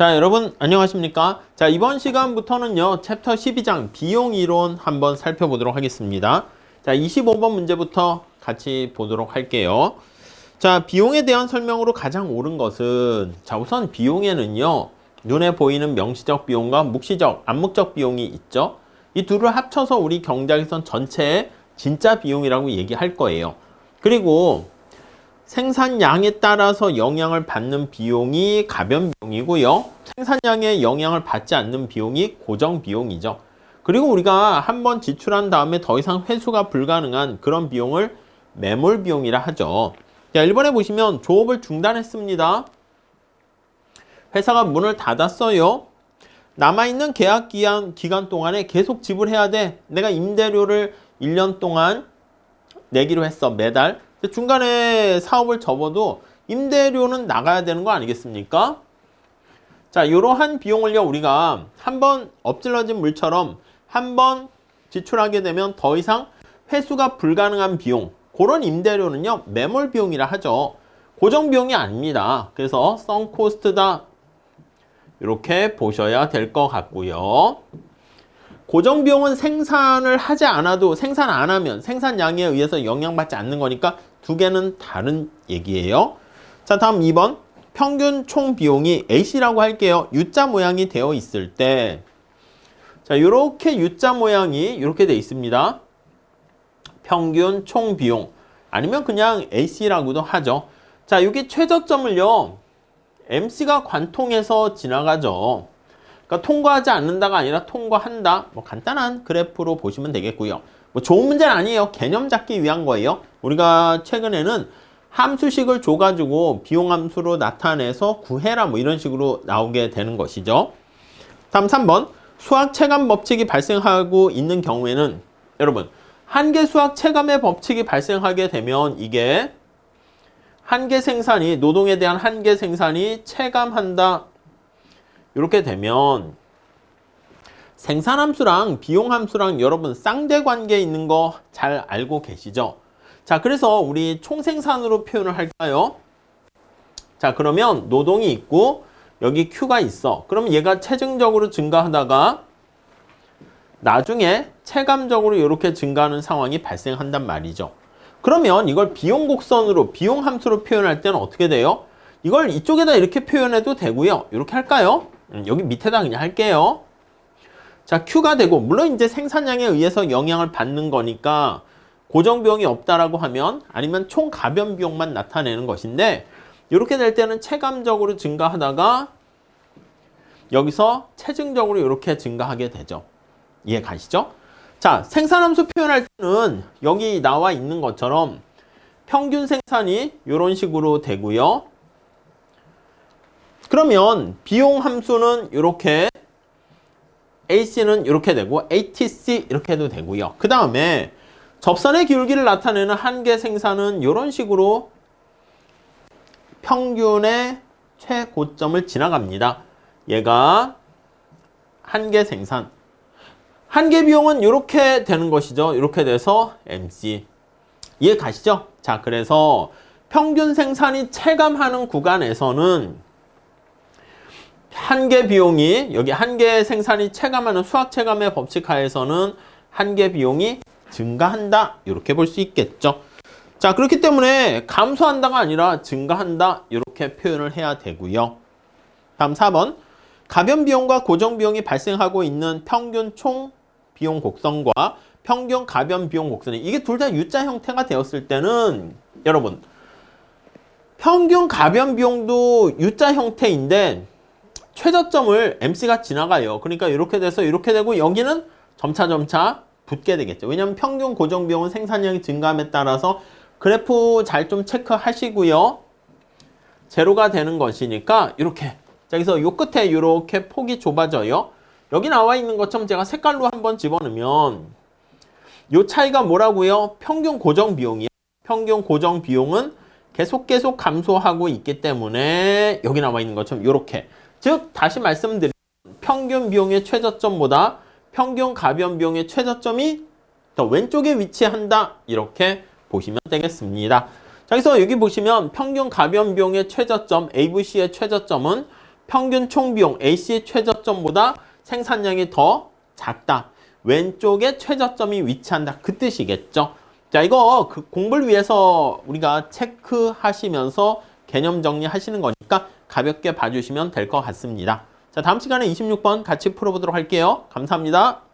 자, 여러분 안녕하십니까? 자, 이번 시간부터는요. 챕터 12장 비용 이론 한번 살펴보도록 하겠습니다. 자, 25번 문제부터 같이 보도록 할게요. 자, 비용에 대한 설명으로 가장 옳은 것은 자, 우선 비용에는요. 눈에 보이는 명시적 비용과 묵시적, 암묵적 비용이 있죠. 이 둘을 합쳐서 우리 경제학에선 전체의 진짜 비용이라고 얘기할 거예요. 그리고 생산량에 따라서 영향을 받는 비용이 가변 비용이고요. 생산량에 영향을 받지 않는 비용이 고정 비용이죠. 그리고 우리가 한번 지출한 다음에 더 이상 회수가 불가능한 그런 비용을 매몰 비용이라 하죠. 자, 1번에 보시면 조업을 중단했습니다. 회사가 문을 닫았어요. 남아있는 계약 기간, 기간 동안에 계속 지불해야 돼. 내가 임대료를 1년 동안 내기로 했어, 매달. 중간에 사업을 접어도 임대료는 나가야 되는 거 아니겠습니까? 자, 이러한 비용을요, 우리가 한번 엎질러진 물처럼 한번 지출하게 되면 더 이상 회수가 불가능한 비용, 그런 임대료는요, 매몰 비용이라 하죠. 고정 비용이 아닙니다. 그래서 썬 코스트다. 이렇게 보셔야 될 것 같고요. 고정 비용은 생산을 하지 않아도 생산 안 하면 생산량에 의해서 영향받지 않는 거니까 두 개는 다른 얘기예요. 자, 다음 2번. 평균 총 비용이 A씨라고 할게요. U자 모양이 되어 있을 때 자, 요렇게 U자 모양이 이렇게 되어 있습니다. 평균 총 비용 아니면 그냥 AC라고도 하죠. 자, 여기 최저점을요. MC가 관통해서 지나가죠. 그러니까 통과하지 않는다가 아니라 통과한다. 뭐 간단한 그래프로 보시면 되겠고요. 뭐 좋은 문제는 아니에요. 개념 잡기 위한 거예요. 우리가 최근에는 함수식을 줘가지고 비용 함수로 나타내서 구해라 뭐 이런 식으로 나오게 되는 것이죠. 다음 3번 수학 체감 법칙이 발생하고 있는 경우에는 여러분 한계 수학 체감의 법칙이 발생하게 되면 이게 한계 생산이 노동에 대한 한계 생산이 체감한다 이렇게 되면 생산함수랑 비용함수랑 여러분 쌍대관계 있는 거 잘 알고 계시죠? 자, 그래서 우리 총생산으로 표현을 할까요? 자, 그러면 노동이 있고 여기 Q가 있어. 그럼 얘가 체증적으로 증가하다가 나중에 체감적으로 이렇게 증가하는 상황이 발생한단 말이죠. 그러면 이걸 비용 곡선으로 비용 함수로 표현할 때는 어떻게 돼요? 이걸 이쪽에다 이렇게 표현해도 되고요. 이렇게 할까요? 음, 여기 밑에다 그냥 할게요. 자, Q가 되고, 물론 이제 생산량에 의해서 영향을 받는 거니까 고정 비용이 없다라고 하면 아니면 총 가변 비용만 나타내는 것인데 이렇게 될 때는 체감적으로 증가하다가 여기서 체증적으로 이렇게 증가하게 되죠. 이해 가시죠? 자, 생산함수 표현할 때는 여기 나와 있는 것처럼 평균 생산이 이런 식으로 되고요. 그러면 비용 함수는 이렇게 AC는 이렇게 되고 ATC 이렇게 해도 되고요. 그 다음에 접선의 기울기를 나타내는 한계 생산은 이런 식으로 평균의 최고점을 지나갑니다. 얘가 한계 생산. 한계 비용은 이렇게 되는 것이죠. 이렇게 돼서 MC. 이해 가시죠? 자, 그래서 평균 생산이 체감하는 구간에서는 한계 비용이 여기 한계 생산이 체감하는 수학 체감의 법칙 하에서는 한계 비용이 증가한다. 이렇게 볼 수 있겠죠. 자, 그렇기 때문에 감소한다가 아니라 증가한다. 이렇게 표현을 해야 되고요. 다음 4번. 가변 비용과 고정 비용이 발생하고 있는 평균 총 비용 곡선과 평균 가변 비용 곡선이 이게 둘 다 U자 형태가 되었을 때는 여러분 평균 가변 비용도 U자 형태인데 최저점을 MC가 지나가요. 그러니까 이렇게 돼서 이렇게 되고 여기는 점차 점차 붙게 되겠죠. 왜냐하면 평균 고정 비용은 생산량이 증가함에 따라서 그래프 잘 좀 체크하시고요. 제로가 되는 것이니까 이렇게 자 그래서 요 끝에 이렇게 폭이 좁아져요. 여기 나와 있는 것처럼 제가 색깔로 한번 집어넣으면 요 차이가 뭐라고요? 평균 고정 비용이요. 평균 고정 비용은 계속 계속 감소하고 있기 때문에 여기 나와 있는 것처럼 이렇게 즉 다시 말씀드리면 평균 비용의 최저점보다 평균 가변 비용의 최저점이 더 왼쪽에 위치한다 이렇게 보시면 되겠습니다. 자, 그래서 여기 보시면 평균 가변 비용의 최저점 AVC의 최저점은 평균 총 비용 A씨의 최저점보다 생산량이 더 작다. 왼쪽에 최저점이 위치한다. 그 뜻이겠죠. 자, 이거 그 공부를 위해서 우리가 체크하시면서 개념 정리하시는 거니까 가볍게 봐주시면 될 것 같습니다. 자, 다음 시간에 26번 같이 풀어보도록 할게요. 감사합니다.